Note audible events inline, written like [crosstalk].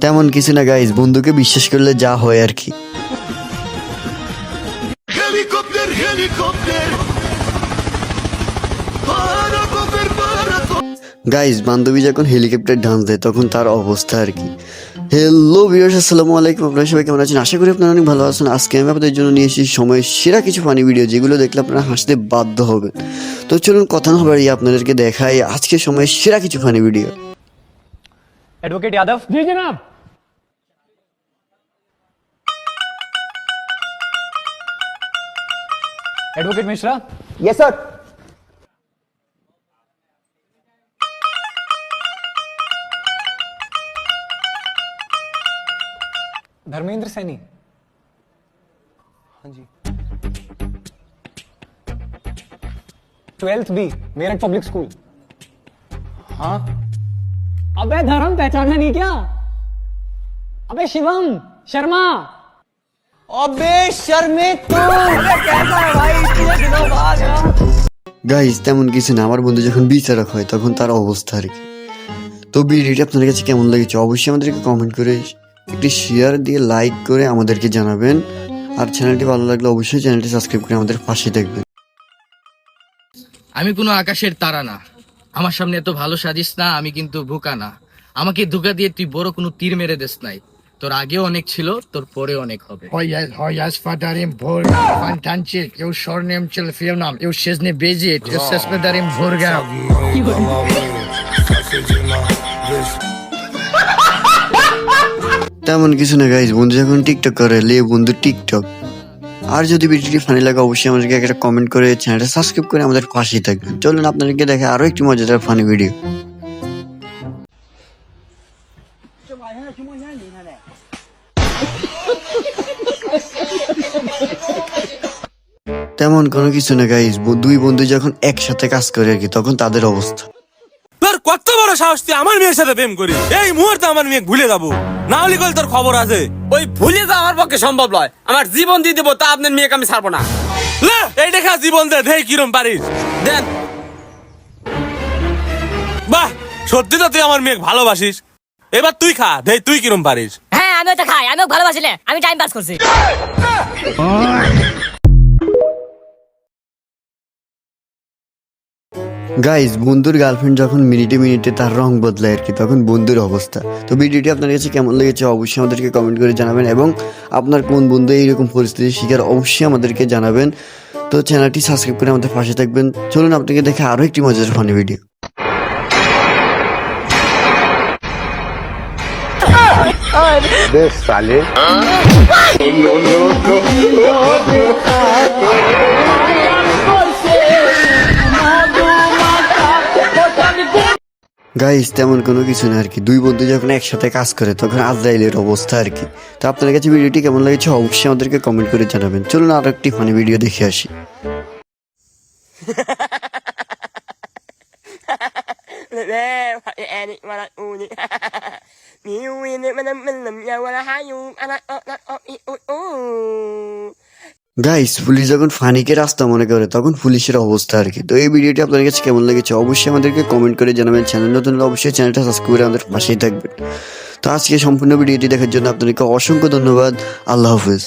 তেমন কিছু না গাইজ বন্ধুকে বিশ্বাস করলে যা হয় আর কি. গাইজ বান্ধবী যখন হেলিকপ্টার ডান্স দেয় তখন তার অবস্থা আর কি। হ্যালো ভিউয়ার্স আসসালামু আলাইকুম আপনারা সবাই কেমন আছেন আশা করি আপনারা অনেক ভালো আছেন আজকে আমি আপনাদের জন্য নিয়ে এসেছি সময়ের সেরা কিছু ফানি ভিডিও যেগুলো দেখলে আপনারা হাসতে বাধ্য হবেন তো চলুন কথা না বাড়িয়ে আপনাদেরকে দেখাই আজকে সময়ের সেরা কিছু funny video advocate Yadav ji जनाब advocate Mishra yes sir Dharmendra Saini हाँ जी twelfth B Meerut public school हाँ अबे धर्म पहचाना नहीं क्या अबे शिवम शर्मा अबे शर्मे तो कैसा है भाई इतने दिनों बाद यार গাইজ তেমন কিছু না আমার বন্ধু যখন বিচারক হয় তখন তার অবস্থা আর কি তো ভিডিওটি আপনাদের কাছে কেমন লেগেছে অবশ্যই আমাদেরকে কমেন্ট করে একটি শেয়ার দিয়ে লাইক করে আমাদেরকে জানাবেন। আর চ্যানেলটি ভালো লাগলে অবশ্যই চ্যানেলটি সাবস্ক্রাইব করে আমাদের পাশে দেখবেন আমি কোনো আকাশের তারা না। আমার সামনে এত ভালো সাজিস না আমি কিন্তু বোকা না। আমাকে ধোকা দিয়ে তুই বড় কোনো তীর মেরে দেস নাই। তোর আগেও অনেক ছিল তোর পরে অনেক হবে। Hoyas fadarim borga fantanchik eu shornem chil filmam eu shizne bezit eu sespedarim borga তেমন কিছু না গাইজ বন্ধু যখন টিকটক করে লে বন্ধু টিকটক আর যদি ভিডিওটি ফানি লাগে, অবশ্যই আমাদেরকে একটা কমেন্ট করে চ্যানেলটা সাবস্ক্রাইব করে আমাদের পাশেই থাকবেন। চলুন আপনাদেরকে দেখে আরও একটি মজাদার ফানি ভিডিও তেমন কোনো কিছু না গাইজ দুই বন্ধু যখন একসাথে কাজ করে আর কি, তখন তাদের অবস্থা। বড় সাহস তুই আমার মেয়ের সাথে প্রেম করিস। এই মুহূর্তে আমার মেয়ে ভুলে যাব। না হলে কল তোর খবর আছে। ওই ভুলে আমার পক্ষে সম্ভব নয়। আমার জীবন দিয়ে দেবো তা আপনার মেয়েকে আমি ছাড়বো না। লে এই দেখা জীবন দে কিরম পারিস। দেন। বাহ সত্যি তো তুই আমার মেয়ে ভালোবাসিস। এবার তুই খা দেখ তুই কিরম পারিস। হ্যাঁ আমিও তো খাই আমিও ভালোবাসিলে আমি টাইম পাস করছি। গাইজ বন্ধুর গার্লফ্রেন্ড যখন মিনিটে মিনিটে তার রং বদলায় আর কি তখন বন্ধুর অবস্থা। তো ভিডিওটি আপনার কাছে কেমন লেগেছে অবশ্যই আমাদেরকে কমেন্ট করে জানাবেন এবং আপনার কোন বন্ধু এইরকম পরিস্থিতির শিকার অবশ্যই আমাদেরকে জানাবেন। তো চ্যানেলটি সাবস্ক্রাইব করে আমাদের পাশে থাকবেন। চলুন আপনাকে দেখে আরও একটি মজার ফানি ভিডিও গাইস তেমন কোনো কিছু না আর কি দুই বন্ধু যখন একসাথে কাজ করে, তখন আজরাইলের অবস্থা আর কি তো আপনার কাছে ভিডিওটি কেমন লেগেছে অবশ্যই আমাদেরকে কমেন্ট করে জানাবেন। চলুন আরও একটি ফানি ভিডিও দেখে আসি। [laughs] গাইস পুলিশ যখন ফানিকে রাস্তা মনে করে, তখন পুলিশের অবস্থা আর কি। তো এই ভিডিওটি আপনার কাছে কেমন লেগেছে অবশ্যই আমাদেরকে কমেন্ট করে জানাবেন। চ্যানেল নতুন অবশ্যই চ্যানেলটা সাবস্ক্রাইব করে আমাদের পাশেই থাকবেন। তো আজকে সম্পূর্ণ ভিডিওটি দেখার জন্য আপনাদেরকে অসংখ্য ধন্যবাদ। আল্লাহ হাফিজ।